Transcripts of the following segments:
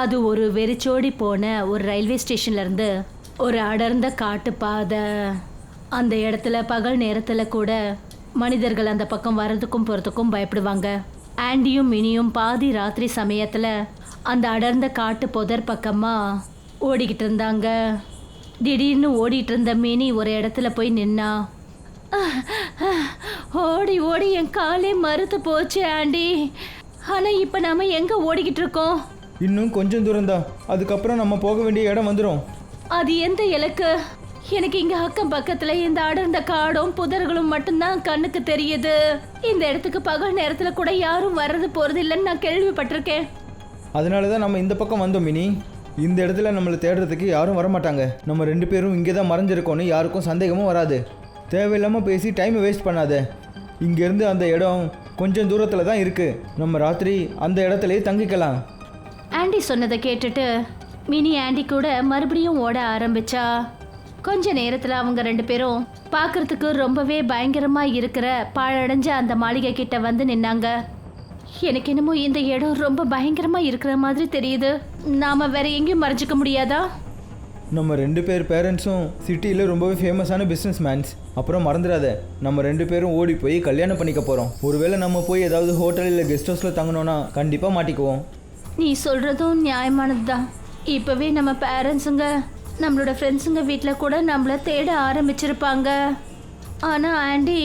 அது ஒரு வெறிச்சோடி போன ஒரு ரயில்வே ஸ்டேஷன்லேருந்து ஒரு அடர்ந்த காட்டு பாதை. அந்த இடத்துல பகல் நேரத்தில் கூட மனிதர்கள் அந்த பக்கம் வர்றதுக்கும் போகிறதுக்கும் பயப்படுவாங்க. ஆண்டியும் மினியும் பாதி ராத்திரி சமயத்தில் அந்த அடர்ந்த காட்டு புதர் பக்கமாக ஓடிக்கிட்டு இருந்தாங்க. திடீர்னு ஓடிட்டு இருந்த மினி ஒரு இடத்துல போய் நின்னா ஓடி ஓடி என் காலே மறுத்து போச்சு ஆண்டி. ஆனால் இப்போ நாம எங்கே ஓடிக்கிட்டு இருக்கோம்? இன்னும் கொஞ்சம் தூரம்தான் அதுக்கப்புறம் நம்ம போக வேண்டிய இடம் வந்துடும் அது எந்த இலக்கு? எனக்கு இங்க அக்கம் பக்கத்துல இந்த அடர்ந்த காடும் புதர்களும் மட்டும்தான் கண்ணுக்கு தெரியுது. இந்த இடத்துக்கு பகல் நேரத்துல கூட யாரும் வர்றது போறது இல்லைன்னு நான் கேள்விப்பட்டிருக்கேன். அதனால தான் நம்ம இந்த பக்கம் வந்தோம் மினி. இந்த இடத்துல நம்மளை தேடுறதுக்கு யாரும் வரமாட்டாங்க. நம்ம ரெண்டு பேரும் இங்கே தான் மறைஞ்சிருக்கோன்னு யாருக்கும் சந்தேகமும் வராது. தேவையில்லாமல் பேசி டைமை வேஸ்ட் பண்ணாத. இங்கேருந்து அந்த இடம் கொஞ்சம் தூரத்தில் தான் இருக்குது நம்ம ராத்திரி அந்த இடத்துலயே தங்கிக்கலாம். ஆண்டி சொன்னதை கேட்டுட்டு மினி ஆண்டி கூட மறுபடியும் ஓட ஆரம்பிச்சா. கொஞ்ச நேரத்துல அவங்க ரெண்டு பேரும் பார்க்கறதுக்கு ரொம்பவே பயங்கரமா இருக்கிற பாழடைஞ்ச அந்த மாளிகை கிட்ட வந்து நின்னாங்க. எனக்கு என்னமோ இந்த இடம் ரொம்ப பயங்கரமா இருக்கிற மாதிரி தெரியுது. நாம வேற எங்கேயும் மறைஞ்சிக்க முடியாதா? நம்ம ரெண்டு பேர் பேரண்ட்ஸும் சிட்டியில் ரொம்பவே ஃபேமஸான பிஸ்னஸ் மேன்ஸ் அப்புறம் மறந்துடாத நம்ம ரெண்டு பேரும் ஓடி போய் கல்யாணம் பண்ணிக்க போகிறோம் ஒருவேளை நம்ம போய் ஏதாவது ஹோட்டல் இல்லை கெஸ்ட் ஹவுஸில் தங்கினோன்னா கண்டிப்பாக மாட்டிக்குவோம். நீ சொல்றதும் நியாயமானது தான் இப்பவே நம்ம பேரண்ட்ஸுங்க நம்மளோட ஃப்ரெண்ட்ஸுங்க வீட்டில் கூட நம்மளை தேட ஆரம்பிச்சிருப்பாங்க. ஆனால் ஆண்டி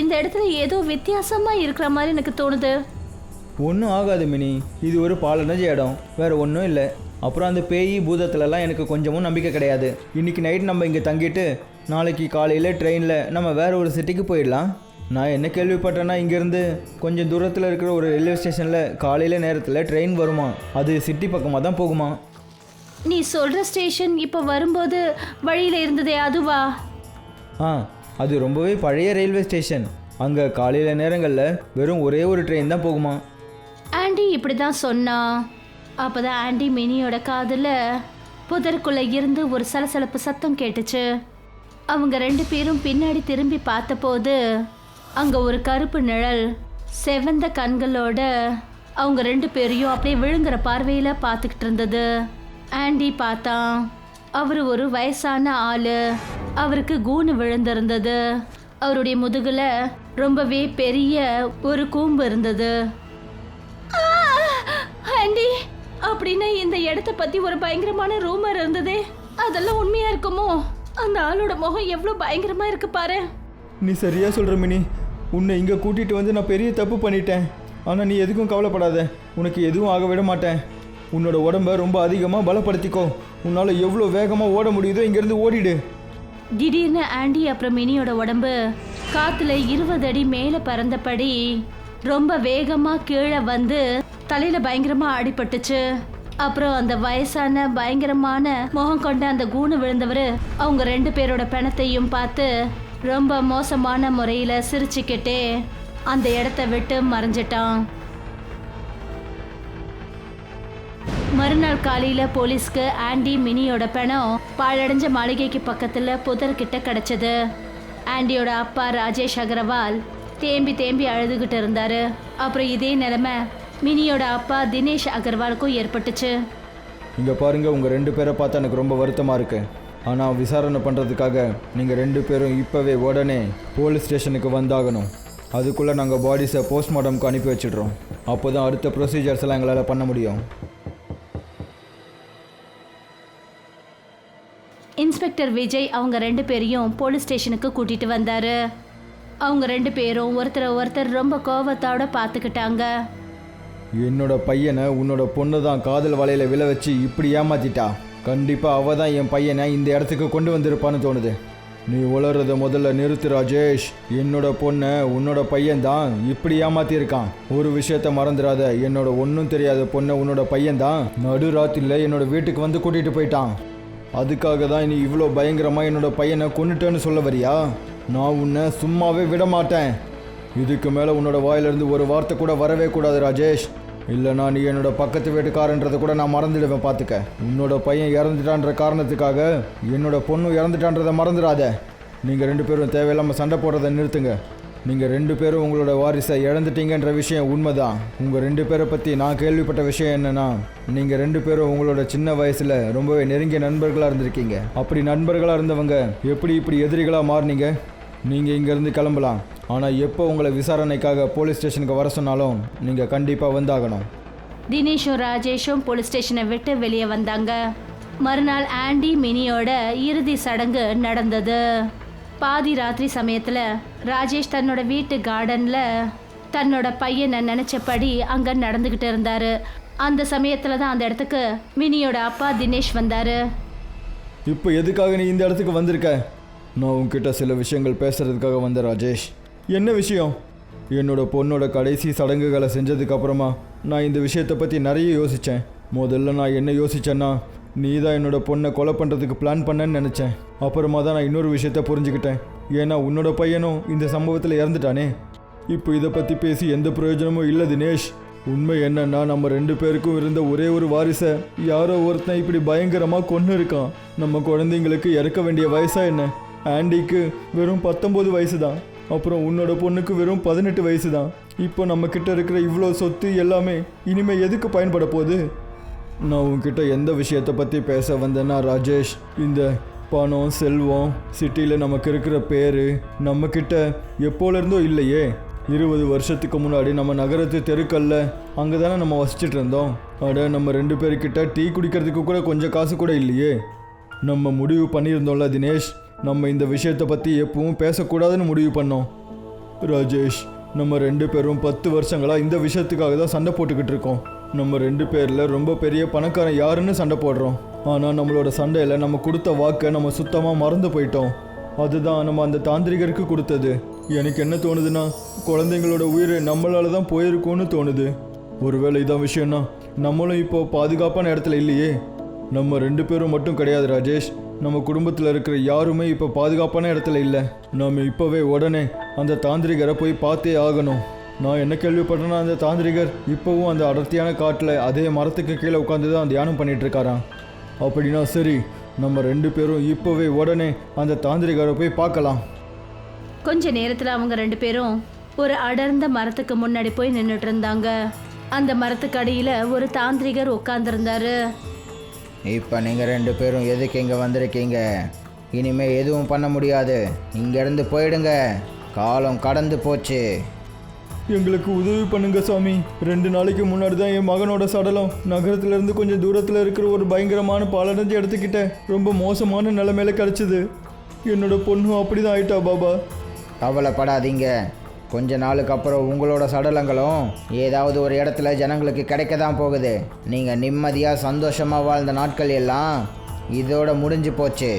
இந்த இடத்துல ஏதோ வித்தியாசமாக இருக்கிற மாதிரி எனக்கு தோணுது. ஒன்றும் ஆகாது மினி. இது ஒரு பாலனஜ இடம். வேறு ஒன்றும் இல்லை. அப்புறம் அந்த பேய் பூதத்துலலாம் எனக்கு கொஞ்சமும் நம்பிக்கை கிடையாது. இன்னைக்கு நைட் நம்ம இங்கே தங்கிட்டு நாளைக்கு காலையில் ட்ரெயினில் நம்ம வேற ஒரு சிட்டிக்கு போயிடலாம். நான் என்ன கேள்விப்பட்டேன்னா இங்கேருந்து கொஞ்சம் தூரத்தில் இருக்கிற ஒரு ரயில்வே ஸ்டேஷனில் காலையில் நேரத்தில் ட்ரெயின் வருமா? அது சிட்டி பக்கமாக தான் போகுமா? நீ சொல்ற ஸ்டேஷன் இப்போ வரும்போது வழியில இருந்ததே அதுவா? ஆ அது ரொம்பவே பழைய ரயில்வே ஸ்டேஷன் அங்கே காலையில் நேரங்களில் வெறும் ஒரே ஒரு ட்ரெயின் தான் போகுமா? ஆண்டி இப்படி தான் சொன்னா. அப்பதான் ஆண்டி மினியோட காதுல புதருக்குள்ள இருந்து ஒரு சலசலப்பு சத்தம் கேட்டுச்சு. அவங்க ரெண்டு பேரும் பின்னாடி திரும்பி பார்த்தபோது அங்க ஒரு கருப்பு நிழல் செவந்த கண்களோட அவங்க ரெண்டு பேரையும் அப்படியே விழுங்குற பார்வையில பார்த்துக்கிட்டு இருந்தது. ஆண்டி பார்த்தான். அவர் ஒரு வயசான ஆளு. அவருக்கு கூணு விழுந்திருந்தது. அவருடைய முதுகுல ரொம்பவே பெரிய ஒரு கூம்பு இருந்தது. ஆண்டி அப்படின்னா இந்த இடத்த பத்தி ஒரு பயங்கரமான ரூமர் இருந்ததே. அதெல்லாம் உண்மையா இருக்குமோ? அந்த ஆளோட முகம் எவ்வளவு பயங்கரமா இருக்கு பாரு. நீ சரியா சொல்கிற மினி. உன்னை இங்கே கூட்டிகிட்டு வந்து நான் பெரிய தப்பு பண்ணிட்டேன். ஆனால் நீ எதுக்கும் கவலைப்படாத. உனக்கு எதுவும் ஆக விட மாட்டேன். உன்னோட உடம்ப ரொம்ப அதிகமாக பலப்படுத்திக்கோ. உன்னால் எவ்வளோ வேகமாக ஓட முடியுதோ இங்கேருந்து ஓடிடு. திடீர்னு ஆண்டி அப்புறம் மினியோட உடம்பு காத்துல இருபது அடி மேலே பறந்தபடி ரொம்ப வேகமாக கீழே வந்து தலையில பயங்கரமாக அடிபட்டுச்சு அப்புறம் அந்த வயசான பயங்கரமான முகம் கொண்ட அந்த கூணு விழுந்தவர் அவங்க ரெண்டு பேரோட பிணத்தையும் பார்த்து ரொம்ப மோசமான முறையில் சிரிச்சுக்கிட்டே அந்த இடத்த விட்டு மறைஞ்சிட்டான். மறுநாள் காலையில் போலீஸ்க்கு ஆண்டி மினியோட பணம் பாழடைஞ்ச மாளிகைக்கு பக்கத்தில் புதர்கிட்ட கிடச்சிது. ஆண்டியோட அப்பா ராஜேஷ் அகர்வால் தேம்பி தேம்பி அழுதுகிட்டு இருந்தார். அப்புறம் இதே நிலமை மினியோட அப்பா தினேஷ் அகர்வாலுக்கும் ஏற்பட்டுச்சு. இங்கே பாருங்க உங்கள் ரெண்டு பேரை பார்த்தா எனக்கு ரொம்ப வருத்தமாக இருக்குது ஆனால் விசாரணை பண்ணுறதுக்காக நீங்கள் ரெண்டு பேரும் இப்போவே உடனே போலீஸ் ஸ்டேஷனுக்கு வந்தாகணும். அதுக்குள்ளே நாங்கள் பாடிஸை போஸ்ட்மார்ட்டம்க்கு அனுப்பி வச்சிடுறோம். அப்போ தான் அடுத்த ப்ரொசீஜர்ஸ் எல்லாம் எங்களால் பண்ண முடியும். இன்ஸ்பெக்டர் விஜய் அவங்க ரெண்டு பேரையும் போலீஸ் ஸ்டேஷனுக்கு கூட்டிட்டு வந்தாரு. அவங்க ரெண்டு பேரும் ஒருத்தரை ஒருத்தர் ரொம்ப கோவத்தோட பார்த்துக்கிட்டாங்க என்னோட பையனை உன்னோட பொண்ணு தான் காதல் வலையில் விழ வச்சு இப்படி ஏமாத்திட்டா? கண்டிப்பாக அவள் தான் என் பையனை இந்த இடத்துக்கு கொண்டு வந்திருப்பான்னு தோணுது. நீ உளறத முதல்ல நிறுத்து ராஜேஷ். என்னோட பொண்ணை உன்னோட பையன்தான் இப்படி ஏமாத்தியிருக்கான். ஒரு விஷயத்த மறந்துடாத. என்னோட ஒன்றும் தெரியாத பொண்ணை உன்னோட பையன்தான் நடுராத்திரியில் நடு ராத்திரியில் என்னோட வீட்டுக்கு வந்து கூட்டிகிட்டு போயிட்டான். அதுக்காக தான் நீ இவ்வளோ பயங்கரமாக என்னோட பையனை கொண்டுட்டேன்னு சொல்ல வரியா? நான் உன்னை சும்மாவே விட மாட்டேன் இதுக்கு மேலே உன்னோட வாயிலிருந்து ஒரு வார்த்தை கூட வரவே கூடாது ராஜேஷ். இல்லைனா நீ என்னோட பக்கத்து வீட்டுக்காரன்றதை கூட நான் மறந்துடுவேன் பார்த்துக்க உன்னோட பையன் இறந்துட்டான்ற காரணத்துக்காக என்னோட பொண்ணு இறந்துட்டான்றதை மறந்துடாத. நீங்கள் ரெண்டு பேரும் தேவையில்லாமல் சண்டை போடுறதை நிறுத்துங்க. நீங்கள் ரெண்டு பேரும் உங்களோட வாரிசை இழந்துட்டீங்கன்ற விஷயம் உண்மைதான். உங்கள் ரெண்டு பேரை பற்றி நான் கேள்விப்பட்ட விஷயம் என்னென்னா நீங்கள் ரெண்டு பேரும் உங்களோட சின்ன வயசில் ரொம்பவே நெருங்கிய நண்பர்களாக இருந்திருக்கீங்க. அப்படி நண்பர்களாக இருந்தவங்க எப்படி இப்படி எதிரிகளாக மாறினீங்க? நீங்கள் இங்கேருந்து கிளம்பலாம். ஆனால் எப்போ உங்களை விசாரணைக்காக போலீஸ் ஸ்டேஷனுக்கு வர சொன்னாலும் நீங்கள் கண்டிப்பாக வந்தாகணும். தினேஷும் ராஜேஷும் போலீஸ் ஸ்டேஷனை விட்டு வெளியே வந்தாங்க. மறுநாள் ஆண்டி மினியோட இறுதி சடங்கு நடந்தது. பாதி ராத்திரி சமயத்துல ராஜேஷ் தன்னோட வீட்டு கார்டன்ல தன்னோட பையனை நினைச்சபடி அங்க நடந்துகிட்டு இருந்தாரு. அந்த சமயத்துல தான் அந்த இடத்துக்கு மினியோட அப்பா தினேஷ் வந்தாரு. இப்போ எதுக்காக நீ இந்த இடத்துக்கு வந்திருக்க? நான் உன்கிட்ட சில விஷயங்கள் பேசுறதுக்காக வந்தேன் ராஜேஷ். என்ன விஷயம்? என்னோட பொண்ணோட கடைசி சடங்குகளை செஞ்சதுக்கப்புறமா நான் இந்த விஷயத்தை பற்றி நிறைய யோசித்தேன் முதல்ல நான் என்ன யோசிச்சேன்னா நீ தான் என்னோட பொண்ணை கொலை பண்ணுறதுக்கு பிளான் பண்ணேன்னு நினச்சேன். அப்புறமா தான் நான் இன்னொரு விஷயத்த புரிஞ்சுக்கிட்டேன். ஏன்னா உன்னோட பையனும் இந்த சம்பவத்தில் இறந்துட்டானே. இப்போ இதை பற்றி பேசி எந்த பிரயோஜனமும் இல்லை தினேஷ். உண்மை என்னன்னா நம்ம ரெண்டு பேருக்கும் இருந்த ஒரே ஒரு வாரிசை யாரோ ஒருத்தன் இப்படி பயங்கரமாக கொன்று இருக்கான் நம்ம குழந்தைங்களுக்கு இறக்க வேண்டிய வயசா என்ன? ஆண்டிக்கு வெறும் பத்தொம்போது வயசு தான் அப்புறம் உன்னோட பொண்ணுக்கு வெறும் பதினெட்டு வயசு தான் இப்போ நம்ம கிட்ட இருக்கிற இவ்வளோ சொத்து எல்லாமே இனிமேல் எதுக்கு பயன்பட போகுது? நான் உன்கிட்ட எந்த விஷயத்தை பற்றி பேச வந்தேன்னா ராஜேஷ் இந்த பணம் செல்வம் சிட்டியில் நமக்கு இருக்கிற பேர் நம்மக்கிட்ட எப்போலேருந்தோ இல்லையே. இருபது வருஷத்துக்கு முன்னாடி நம்ம நகரத்து தெருக்கல்ல அங்கே தானே நம்ம வசிச்சுட்டு இருந்தோம் அட நம்ம ரெண்டு பேர்கிட்ட டீ குடிக்கிறதுக்கு கூட கொஞ்சம் காசு கூட இல்லையே. நம்ம முடிவு பண்ணியிருந்தோம்ல தினேஷ். நம்ம இந்த விஷயத்தை பற்றி எப்பவும் பேசக்கூடாதுன்னு முடிவு பண்ணோம். ராஜேஷ் நம்ம ரெண்டு பேரும் பத்து வருஷங்களாக இந்த விஷயத்துக்காக தான் சண்டை போட்டுக்கிட்டு இருக்கோம். நம்ம ரெண்டு பேரில் ரொம்ப பெரிய பணக்காரன் யாருன்னு சண்டை போடுறோம். ஆனால் நம்மளோட சண்டையில் நம்ம கொடுத்த வாக்கை நம்ம சுத்தமாக மறந்து போயிட்டோம். அதுதான் நம்ம அந்த தாந்திரிகருக்கு கொடுத்தது. எனக்கு என்ன தோணுதுன்னா குழந்தைங்களோட உயிர் நம்மளால தான் போயிருக்கும்னு தோணுது. ஒருவேளை இதான் விஷயம்னா நம்மளும் இப்போ பாதுகாப்பான இடத்துல இல்லையே. நம்ம ரெண்டு பேரும் மட்டும் கிடையாது ராஜேஷ். நம்ம குடும்பத்தில் இருக்கிற யாருமே இப்போ பாதுகாப்பான இடத்துல இல்லை. நாம் இப்போவே உடனே அந்த தாந்திரிகரை போய் பார்த்தே ஆகணும். நான் என்ன கேள்விப்பட்டேன்னா அந்த தாந்திரிகர் இப்போவும் அந்த அடர்த்தியான காட்டில் அதே மரத்துக்கு கீழே உட்காந்து தான் தியானம் பண்ணிகிட்டு இருக்காராம் அப்படின்னா சரி நம்ம ரெண்டு பேரும் இப்போவே உடனே அந்த தாந்திரிகரை போய் பார்க்கலாம். கொஞ்ச நேரத்தில் அவங்க ரெண்டு பேரும் ஒரு அடர்ந்த மரத்துக்கு முன்னாடி போய் நின்றுட்டு இருந்தாங்க. அந்த மரத்துக்கு அடியில் ஒரு தாந்திரிகர் உட்காந்துருந்தாரு இப்போ நீங்கள் ரெண்டு பேரும் எதுக்கு இங்கே வந்திருக்கீங்க? இனிமே எதுவும் பண்ண முடியாது. இங்கேருந்து போயிடுங்க. காலம் கடந்து போச்சு. எங்களுக்கு உதவி பண்ணுங்க சாமி. ரெண்டு நாளைக்கு முன்னாடி தான் என் மகனோட சடலம். நகரத்துல இருந்து கொஞ்சம் தூரத்தில் இருக்கிற ஒரு பயங்கரமான பாலடைஞ்ச இடத்துக்கிட்ட ரொம்ப மோசமான நிலைமையில கிடச்சிது. என்னோட பொண்ணும் அப்படிதான் ஆயிட்டா பாபா. கவலைப்படாதீங்க. கொஞ்ச நாளுக்கு அப்புறம் உங்களோட சடலங்களும் ஏதாவது ஒரு இடத்துல ஜனங்களுக்கு கிடைக்க தான் போகுது. நீங்கள் நிம்மதியாக சந்தோஷமாக வாழ்ந்த நாட்கள் எல்லாம் இதோட முடிஞ்சு போச்சு.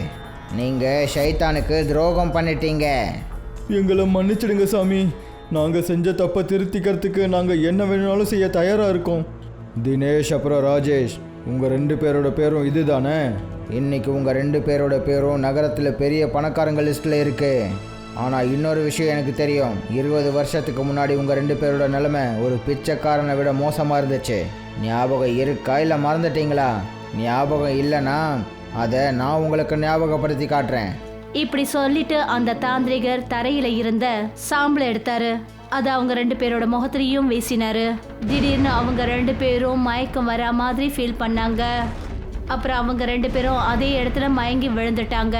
நீங்கள் ஷைத்தானுக்கு துரோகம் பண்ணிட்டீங்க. எங்களை மன்னிச்சிடுங்க சாமி. நாங்கள் செஞ்ச தப்பை திருத்திக்கிறதுக்கு நாங்கள் என்ன வேணும்னாலும் செய்ய தயாராக இருக்கோம். தினேஷ் அப்புறம் ராஜேஷ் உங்கள் ரெண்டு பேரோட பேரும் இதுதானே? இன்னைக்கு உங்கள் ரெண்டு பேரோட பேரும் நகரத்தில் பெரிய பணக்காரங்க லிஸ்ட்டில் இருக்குது ஆனால் இன்னொரு விஷயம் எனக்கு தெரியும். இருபது வருஷத்துக்கு முன்னாடி உங்கள் ரெண்டு பேரோட நிலைமை ஒரு பிச்சைக்காரனை விட மோசமாக இருந்துச்சு. ஞாபகம் இருக்கா இல்லை மறந்துட்டீங்களா? ஞாபகம் இல்லைன்னா அதை நான் உங்களுக்கு ஞாபகப்படுத்தி காட்டுறேன். இப்படி சொல்லிட்டு அந்த தாந்திரிகர் தரையில இருந்த சாம்பலை எடுத்தாரு. அது அவங்க ரெண்டு பேரோட முகத்திலையும் வீசினாரு. திடீர்னு அவங்க ரெண்டு பேரும் மயக்கம் வர மாதிரி ஃபீல் பண்ணாங்க. அப்புறம் அவங்க ரெண்டு பேரும் அதே இடத்துல மயங்கி விழுந்துட்டாங்க.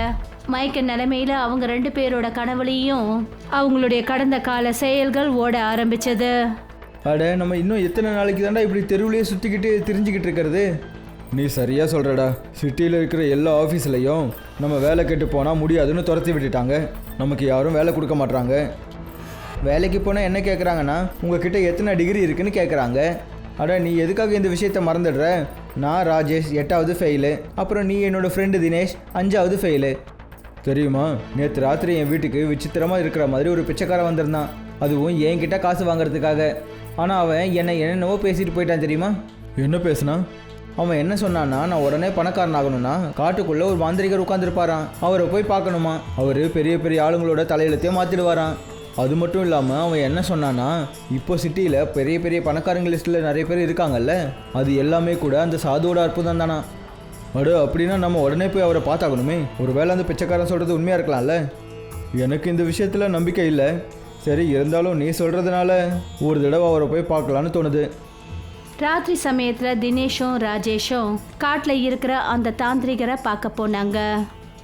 மயக்க நிலைமையில அவங்க ரெண்டு பேரோட கனவுலையும் அவங்களுடைய கடந்த கால செயல்கள் ஓட ஆரம்பிச்சது. அட நம்ம இன்னும் எத்தனை நாளைக்கு தாண்டா இப்படி தெருவுலேயே சுற்றிக்கிட்டு தெரிஞ்சுக்கிட்டு இருக்கிறது? நீ சரியாக சொல்கிறடா சிட்டியில் இருக்கிற எல்லா ஆஃபீஸ்லையும் நம்ம வேலை கெட்டு போனால் முடியாதுன்னு துரத்தி விட்டுட்டாங்க. நமக்கு யாரும் வேலை கொடுக்க மாட்றாங்க. வேலைக்கு போனால் என்ன கேட்குறாங்கன்னா உங்ககிட்ட எத்தனை டிகிரி இருக்குன்னு கேட்குறாங்க அட நீ எதுக்காக இந்த விஷயத்த மறந்துடுற? நான் ராஜேஷ் எட்டாவது ஃபெயிலு அப்புறம் நீ என்னோட ஃப்ரெண்டு தினேஷ் அஞ்சாவது ஃபெயிலு தெரியுமா? நேற்று ராத்திரி என் வீட்டுக்கு விசித்திரமாக இருக்கிற மாதிரி ஒரு பிச்சைக்காரன் வந்திருந்தான். அதுவும் என்கிட்ட காசு வாங்குறதுக்காக. ஆனால் அவன் என்னை என்னென்னவோ பேசிட்டு போயிட்டான் தெரியுமா? என்ன பேசுனா? அவன் என்ன சொன்னான்னா நான் உடனே பணக்காரன் ஆகணும்னா காட்டுக்குள்ளே ஒரு மாந்திரிகர் உட்காந்துருப்பாராம் அவரை போய் பார்க்கணுமா? அவர் பெரிய பெரிய ஆளுங்களோட தலையெழுத்தையும் மாற்றிடுவாராம் அது மட்டும் இல்லாமல் அவன் என்ன சொன்னான்னா இப்போ சிட்டியில் பெரிய பெரிய பணக்காரங்க லிஸ்ட்டில் நிறைய பேர் இருக்காங்கல்ல? அது எல்லாமே கூட அந்த சாதுவோட அற்புதம் தானா? அடு அப்படின்னா நம்ம உடனே போய் அவரை பார்த்தாகணுமே. ஒருவேளை அந்த பிச்சைக்காரன் சொல்கிறது உண்மையாக இருக்கலாம்ல? எனக்கு இந்த விஷயத்தில் நம்பிக்கை இல்லை. சரி இருந்தாலும் நீ சொல்கிறதுனால ஒரு தடவை அவரை போய் பார்க்கலான்னு தோணுது. ராத்திரி சமயத்துல தினேஷும் ராஜேஷும் காட்டுல இருக்கிற அந்த தாந்திரிகரை பார்க்க போனாங்க.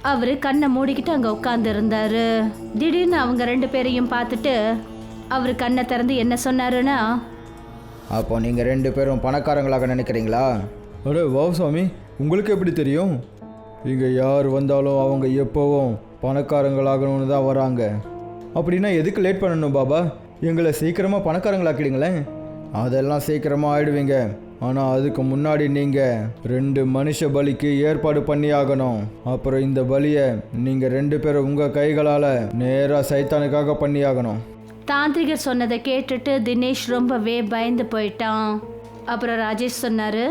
அவரு கண்ணை மூடிக்கிட்டு அங்க உட்கார்ந்து இருந்தாரு திடீர்னு அவங்க ரெண்டு பேரையும் பார்த்துட்டு அவர் கண்ணை திறந்து என்ன சொன்னாருன்னா அப்போ நீங்கள் ரெண்டு பேரும் பணக்காரங்களாக நினைக்கிறீங்களா? அட வாவ் சாமி உங்களுக்கு எப்படி தெரியும்? இங்கே யார் வந்தாலும் அவங்க எப்போவும் பணக்காரங்களாகணும்னு தான் வராங்க. அப்படின்னா எதுக்கு லேட் பண்ணணும் பாபா? எங்களை சீக்கிரமாக பணக்காரங்களாக்கிடுங்களேன். அதெல்லாம் சீக்கிரமாக ஆயிடுவீங்க. ஆனால் அதுக்கு முன்னாடி நீங்கள் ரெண்டு மனுஷ பலிக்கு ஏற்பாடு பண்ணி ஆகணும். அப்புறம் இந்த பலியை நீங்கள் ரெண்டு பேரும் உங்கள் கைகளால் நேராக சைத்தானுக்காக பண்ணி ஆகணும். தாந்திரிகர் சொன்னதை கேட்டுட்டு தினேஷ் ரொம்பவே பயந்து போயிட்டான். அப்புறம் ராஜேஷ் சொன்னார்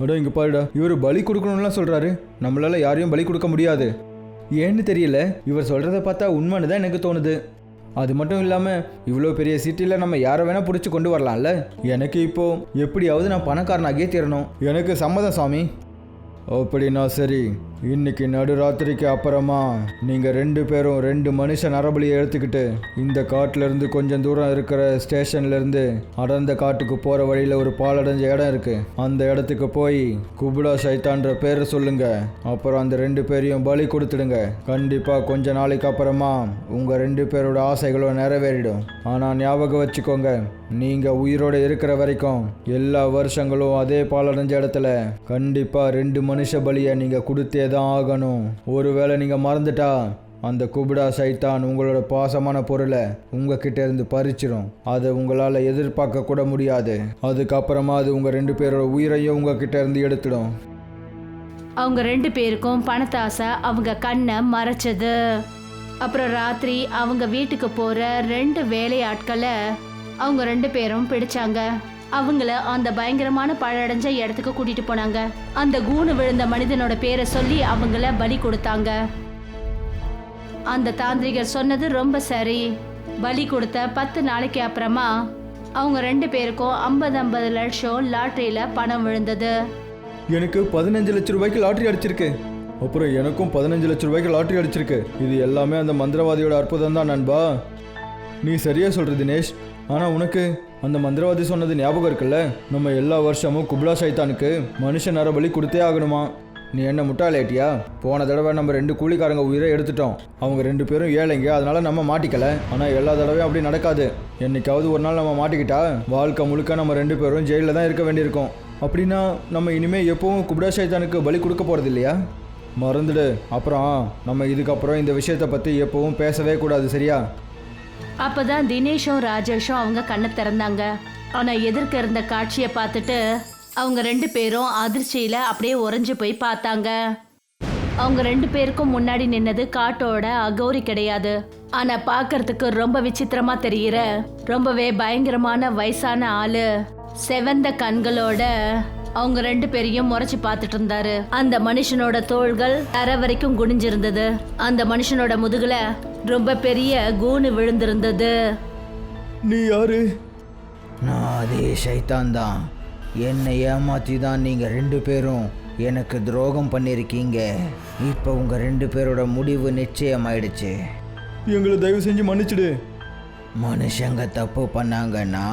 அடா இங்கே பாருடா. இவர் பலி கொடுக்கணும்லாம் சொல்கிறாரு நம்மளால் யாரையும் பலி கொடுக்க முடியாது. ஏன்னு தெரியல. இவர் சொல்கிறத பார்த்தா உண்மைன்னு தான் எனக்கு தோணுது. அது மட்டும் இல்லாமல் இவ்வளோ பெரிய சிட்டியில் நம்ம யாரை வேணால் பிடிச்சி கொண்டு வரலாம்ல? எனக்கு இப்போ எப்படியாவது நான் பணக்காரனாகியே தீரணும். எனக்கு சம்மதம் சாமி. அப்படின்னா சரி. இன்னைக்கு நடுராத்திரிக்கு அப்புறமா நீங்கள் ரெண்டு பேரும் ரெண்டு மனுஷ நரபலியை எடுத்துக்கிட்டு இந்த காட்டுல இருந்து கொஞ்சம் தூரம் இருக்கிற ஸ்டேஷன்ல இருந்து அடர்ந்த காட்டுக்கு போகிற வழியில் ஒரு பாலடைஞ்ச இடம் இருக்கு. அந்த இடத்துக்கு போய் குபுடா சைத்தான்ற பேரை சொல்லுங்க. அப்புறம் அந்த ரெண்டு பேரையும் பலி கொடுத்துடுங்க. கண்டிப்பாக கொஞ்ச நாளைக்கு அப்புறமா உங்கள் ரெண்டு பேரோட ஆசைகளும் நிறைவேறிடும். ஆனால் ஞாபகம் வச்சுக்கோங்க நீங்கள் உயிரோடு இருக்கிற வரைக்கும் எல்லா வருஷங்களும் அதே பாலடைஞ்ச இடத்துல கண்டிப்பாக ரெண்டு மனுஷ பலியை நீங்கள் கொடுத்தே தான் ஆகணும் ஒருவேளை நீங்கள் மறந்துட்டா அந்த குபிடா சைத்தான் உங்களோட பாசமான பொருளை உங்ககிட்ட இருந்து பறிச்சிடும் அதை உங்களால் எதிர்பார்க்க கூட முடியாது. அதுக்கப்புறமா அது உங்கள் ரெண்டு பேரோட உயிரையும் உங்ககிட்ட இருந்து எடுத்துடும். அவங்க ரெண்டு பேருக்கும் பணத்தாசை அவங்க கண்ணை மறைச்சது. அப்புறம் ராத்திரி அவங்க வீட்டுக்கு போகிற ரெண்டு வேலையாட்களை அவங்க ரெண்டு பேரும் பிடிச்சாங்க. அவங்கள அந்த பயங்கரமான பழடைஞ்ச இடத்துக்கு கூட்டிட்டு போனாங்க. அந்த கூணு விழுந்த மனிதனோட பேரை சொல்லி அவங்கள பலி கொடுத்தாங்க. அந்த தாந்திரிகர் சொன்னது ரொம்ப சரி. பலி கொடுத்த பத்து நாளைக்கு அப்புறமா அவங்க ரெண்டு பேருக்கும் ஐம்பது ஐம்பது லட்சம் லாட்டரியில பணம் விழுந்தது. எனக்கு பதினஞ்சு லட்ச ரூபாய்க்கு லாட்டரி அடிச்சிருக்கு. அப்புறம் எனக்கும் பதினஞ்சு லட்ச ரூபாய்க்கு லாட்டரி அடிச்சிருக்கு. இது எல்லாமே அந்த மந்திரவாதியோட அற்புதம் தான் நண்பா. நீ சரியா சொல்ற தினேஷ். ஆனால் உனக்கு அந்த மந்திரவாதி சொன்னது ஞாபகம் இருக்குல்ல? நம்ம எல்லா வருஷமும் குப்லா சைத்தானுக்கு மனுஷ நரபலி கொடுத்தே ஆகணுமா? நீ என்ன முட்டாளேட்டியா? போன தடவை நம்ம ரெண்டு கூலிக்காரங்க உயிரை எடுத்துட்டோம். அவங்க ரெண்டு பேரும் ஏழைங்க அதனால நம்ம மாட்டிக்கல. ஆனால் எல்லா தடவையும் அப்படி நடக்காது. என்னைக்காவது ஒரு நாள் நம்ம மாட்டிக்கிட்டா வாழ்க்கை முழுக்க நம்ம ரெண்டு பேரும் ஜெயிலில் தான் இருக்க வேண்டியிருக்கும். அப்படின்னா நம்ம இனிமே எப்பவும் குப்டா சைத்தானுக்கு பலி கொடுக்க போகிறது இல்லையா? மறந்துடு. அப்புறம் நம்ம இதுக்கப்புறம் இந்த விஷயத்தை பற்றி எப்பவும் பேசவே கூடாது சரியா? அப்பதான் தினேஷும் ராஜேஷும் அவங்க கண்ணை திறந்தாங்க. ஆனா எதிர்க்க இருந்த காட்சியை பார்த்துட்டு அவங்க ரெண்டு பேரும் அதிர்ச்சியில அப்படியே உறைஞ்சு போய் பார்த்தாங்க. அவங்க ரெண்டு பேருக்கும் முன்னாடி நின்னது காட்டோட அகௌரி கிடையாது. ஆனா பார்க்கறதுக்கு ரொம்ப விசித்திரமா தெரியற ரொம்பவே பயங்கரமான வயசான ஆளு செவந்த கண்களோட அவங்க ரெண்டு பேரையும் முறைச்சு பார்த்துட்டு இருந்தாரு. அந்த மனுஷனோட தோள்கள் தர வரைக்கும் குனிஞ்சிருந்தது. அந்த மனுஷனோட முதுகுல ரொம்ப பெரிய கூனு விழுந்திருந்தது. நீ யாரு? நான் அதே சைத்தான் தான் என்னை ஏமாற்றி தான் நீங்கள் ரெண்டு பேரும் எனக்கு துரோகம் பண்ணியிருக்கீங்க இப்போ உங்கள் ரெண்டு பேரோட முடிவு நிச்சயமாயிடுச்சு. எங்களை தயவு செஞ்சு மன்னிச்சிடு. மனுஷங்க தப்பு பண்ணாங்கன்னா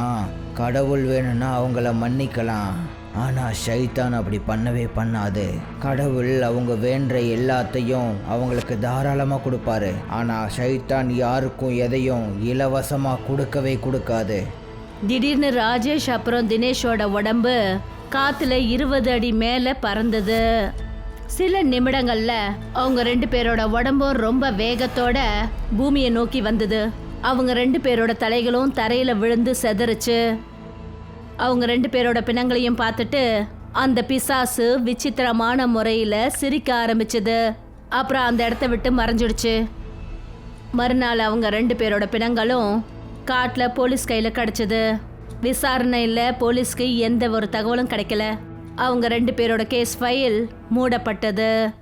கடவுள் வேணும்னா அவங்கள மன்னிக்கலாம். ஆனால் ஷைத்தான் அப்படி பண்ணவே பண்ணாது. கடவுள் அவங்க வேண்ட எல்லாத்தையும் அவங்களுக்கு தாராளமாக கொடுப்பாரு. ஆனால் ஷைத்தான் யாருக்கும் எதையும் இலவசமாக கொடுக்கவே கொடுக்காது. திடீர்னு ராஜேஷ் அப்புறம் தினேஷோட உடம்பு காத்துல இருபது அடி மேல பறந்தது. சில நிமிடங்கள்ல அவங்க ரெண்டு பேரோட உடம்பும் ரொம்ப வேகத்தோட பூமியை நோக்கி வந்தது. அவங்க ரெண்டு பேரோட தலைகளும் தரையில விழுந்து செதறிச்சு. அவங்க ரெண்டு பேரோட பிணங்களையும் பார்த்துட்டு அந்த பிசாசு விசித்திரமான முறையில் சிரிக்க ஆரம்பிச்சது. அப்புறம் அந்த இடத்த விட்டு மறைஞ்சிடுச்சு. மறுநாள் அவங்க ரெண்டு பேரோட பிணங்களும் காட்டில் போலீஸ் கையில் கிடச்சிது. விசாரணையில் போலீஸ்க்கு எந்த ஒரு தகவலும் கிடைக்கல. அவங்க ரெண்டு பேரோட கேஸ் ஃபைல் மூடப்பட்டது.